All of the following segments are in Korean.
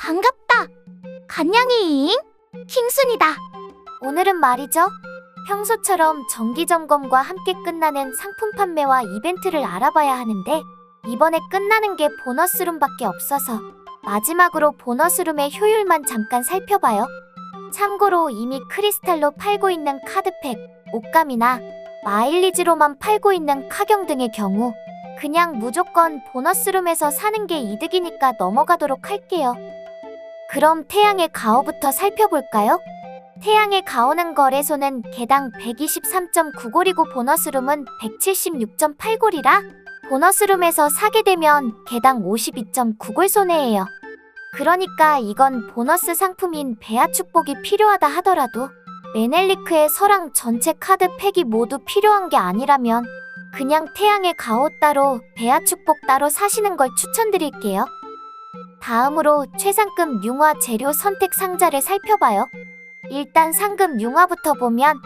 반갑다. 간냥이잉? 킹순이다. 오늘은 말이죠. 평소처럼 정기 점검과 함께 끝나는 상품 판매와 이벤트를 알아봐야 하는데 이번에 끝나는 게 보너스룸밖에 없어서 마지막으로 보너스룸의 효율만 잠깐 살펴봐요. 참고로 이미 크리스탈로 팔고 있는 카드팩, 옷감이나 마일리지로만 팔고 있는 카경 등의 경우 그냥 무조건 보너스룸에서 사는 게 이득이니까 넘어가도록 할게요. 그럼 태양의 가오부터 살펴볼까요? 태양의 가오는 거래소는 개당 123.9골이고 보너스룸은 176.8골이라 보너스룸에서 사게 되면 개당 52.9골 손해예요. 그러니까 이건 보너스 상품인 베아 축복이 필요하다 하더라도 메넬리크의 서랑 전체 카드 팩이 모두 필요한 게 아니라면 그냥 태양의 가오 따로 베아 축복 따로 사시는 걸 추천드릴게요. 다음으로 최상급 융화 재료 선택 상자를 살펴봐요. 일단 상급 융화부터 보면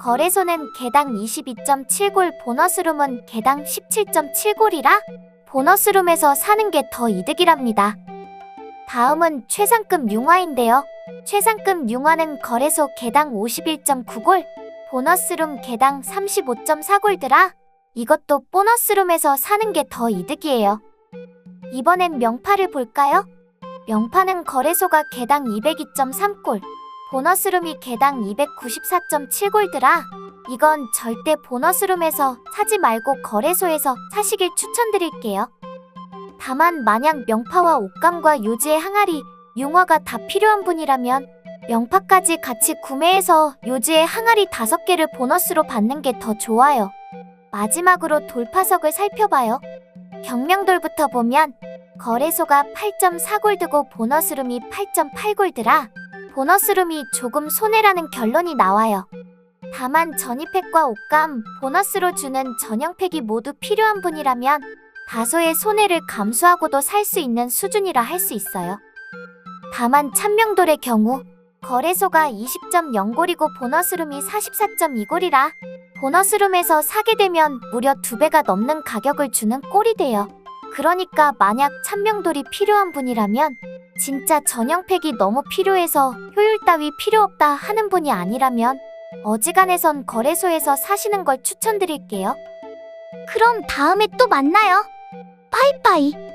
거래소는 개당 22.7골 보너스룸은 개당 17.7골이라 보너스룸에서 사는 게 더 이득이랍니다. 다음은 최상급 융화인데요. 최상급 융화는 거래소 개당 51.9골, 보너스룸 개당 35.4골드라 이것도 보너스룸에서 사는 게 더 이득이에요. 이번엔 명파를 볼까요? 명파는 거래소가 개당 202.3골, 보너스룸이 개당 294.7골드라 이건 절대 보너스룸에서 사지 말고 거래소에서 사시길 추천드릴게요. 다만 만약 명파와 옷감과 요지의 항아리, 융화가 다 필요한 분이라면 명파까지 같이 구매해서 요지의 항아리 5개를 보너스로 받는 게 더 좋아요. 마지막으로 돌파석을 살펴봐요. 경명돌부터 보면 거래소가 8.4골드고 보너스룸이 8.8골드라 보너스룸이 조금 손해라는 결론이 나와요. 다만 전이팩과 옷감, 보너스로 주는 전형팩이 모두 필요한 분이라면 다소의 손해를 감수하고도 살 수 있는 수준이라 할 수 있어요. 다만 찬명돌의 경우 거래소가 20.0골이고 보너스룸이 44.2골이라 보너스룸에서 사게 되면 무려 두 배가 넘는 가격을 주는 꼴이 돼요. 그러니까 만약 찬명돌이 필요한 분이라면 진짜 전형팩이 너무 필요해서 효율 따위 필요 없다 하는 분이 아니라면 어지간해선 거래소에서 사시는 걸 추천드릴게요. 그럼 다음에 또 만나요. 빠이빠이.